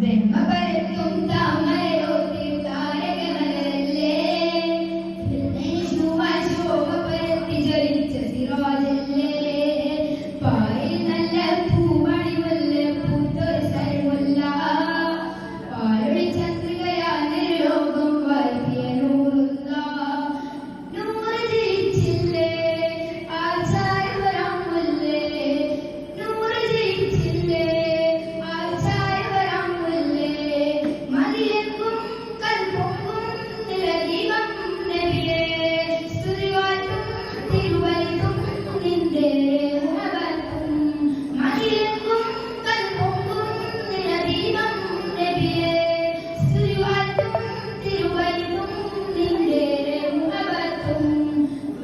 Ven, bye bye.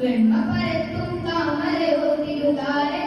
വെണ്ണ പരത്തും താമര ഒത്തിരുകാരൻ